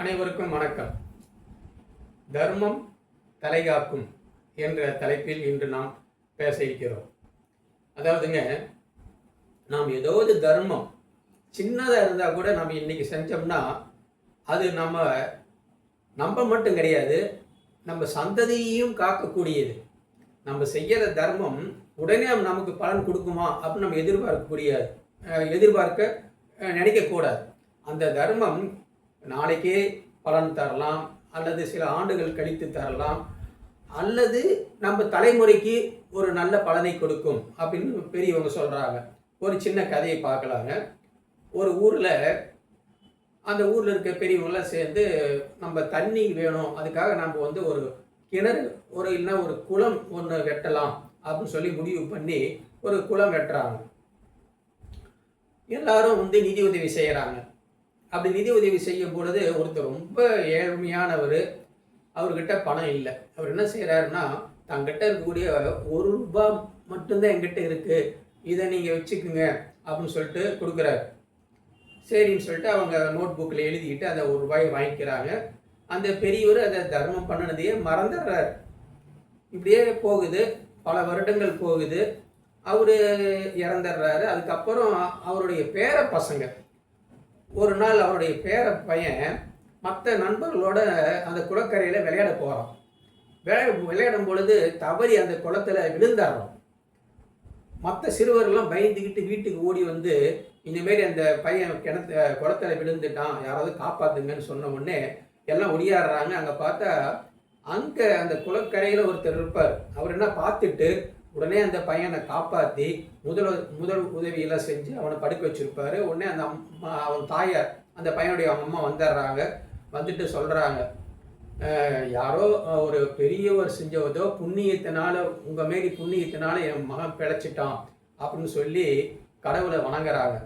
அனைவருக்கும் வணக்கம். தர்மம் தலைகாக்கும் என்ற தலைப்பில் இன்று நாம் பேச இருக்கிறோம். அதாவதுங்க நாம் ஏதாவது தர்மம் சின்னதாக இருந்தால் கூட நம்ம இன்னைக்கு செஞ்சோம்னா அது நம்ம நம்ம மட்டும் கிடையாது நம்ம சந்ததியையும் காக்கக்கூடியது. நம்ம செய்கிற தர்மம் உடனே நமக்கு பலன் கொடுக்குமா அப்படின்னு நம்ம எதிர்பார்க்கக்கூடிய எதிர்பார்க்க நினைக்கக்கூடாது. அந்த தர்மம் நாளைக்கே பலன் தரலாம் அல்லது சில ஆண்டுகள் கழித்து தரலாம் அல்லது நம்ம தலைமுறைக்கு ஒரு நல்ல பலனை கொடுக்கும் அப்படின்னு பெரியவங்க சொல்கிறாங்க ஒரு சின்ன கதையை பார்க்கலாங்க. ஒரு ஊரில் அந்த ஊரில் இருக்க பெரியவங்களாம் சேர்ந்து நம்ம தண்ணி வேணும் அதுக்காக நம்ம வந்து ஒரு கிணறு ஒரு இல்லைன்னா ஒரு குளம் ஒன்று வெட்டலாம் அப்படின்னு சொல்லி முடிவு பண்ணி ஒரு குளம் வெட்டுறாங்க. எல்லாரும் வந்து நிதி உதவி செய்கிறாங்க அப்படி நிதி உதவி செய்யும் பொழுது ஒருத்தர் ரொம்ப ஏழ்மையானவர் அவர்கிட்ட பணம் இல்லை. அவர் என்ன செய்கிறாருன்னா தங்கிட்ட இருக்கக்கூடிய ஒரு ரூபாய் மட்டும்தான் எங்கிட்ட இருக்குது இதை நீங்கள் வச்சுக்குங்க அப்படின்னு சொல்லிட்டு கொடுக்குறாரு. சரின்னு சொல்லிட்டு அவங்க நோட் புக்கில் எழுதிக்கிட்டு அந்த ஒரு ரூபாயை வாங்கிக்கிறாங்க. அந்த பெரியவர் அதை தர்மம் பண்ணினதையே மறந்துடுறாரு. இப்படியே போகுது. பல வருடங்கள் போகுது. அவர் இறந்துடுறாரு. அதுக்கப்புறம் அவருடைய பேர பசங்க ஒரு நாள் அவருடைய பேர பையன் மற்ற நண்பர்களோட அந்த குளக்கரையில் விளையாட போகிறான் விளையாட விளையாடும் பொழுது தவறி அந்த குளத்துல விழுந்தாடுறோம் மற்ற சிறுவர்கள்லாம் பயந்துக்கிட்டு வீட்டுக்கு ஓடி வந்து இந்தமாரி அந்த பையன் கிணத்து குளத்துல விழுந்துட்டான் யாராவது காப்பாத்துங்கன்னு சொன்ன உடனே எல்லாம் ஒடியாடுறாங்க. அங்கே பார்த்தா அங்கே அந்த குளக்கரையில் ஒருத்தர் இருப்பார். அவர் என்ன பார்த்துட்டு உடனே அந்த பையனை காப்பாற்றி முதல் முதல் உதவியெல்லாம் செஞ்சு அவனை படுக்க வச்சுருப்பாரு. உடனே அந்த அம்மா அவன் தாயார் அந்த பையனுடைய அவங்க அம்மா வந்துடுறாங்க. வந்துட்டு சொல்கிறாங்க யாரோ ஒரு பெரியவர் செஞ்சதோ புண்ணியத்தினால உங்கள் மாரி புண்ணியத்தினால என் மகன் பிழைச்சிட்டான் அப்படின்னு சொல்லி கடவுளை வணங்குறாங்க.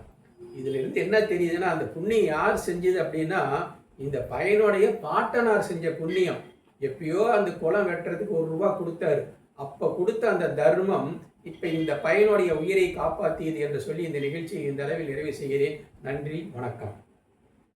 இதிலிருந்து என்ன தெரியுதுன்னா அந்த புண்ணியம் யார் செஞ்சது அப்படின்னா இந்த பையனுடைய பாட்டனார் செஞ்ச புண்ணியம். எப்பயோ அந்த குளம் வெட்டுறதுக்கு ஒரு ரூபா கொடுத்தாரு. அப்போ கொடுத்த அந்த தர்மம் இப்போ இந்த பையனுடைய உயிரை காப்பாற்றியது என்று சொல்லி இந்த நிகழ்ச்சியை இந்த அளவில் நிறைவு செய்கிறேன். நன்றி வணக்கம்.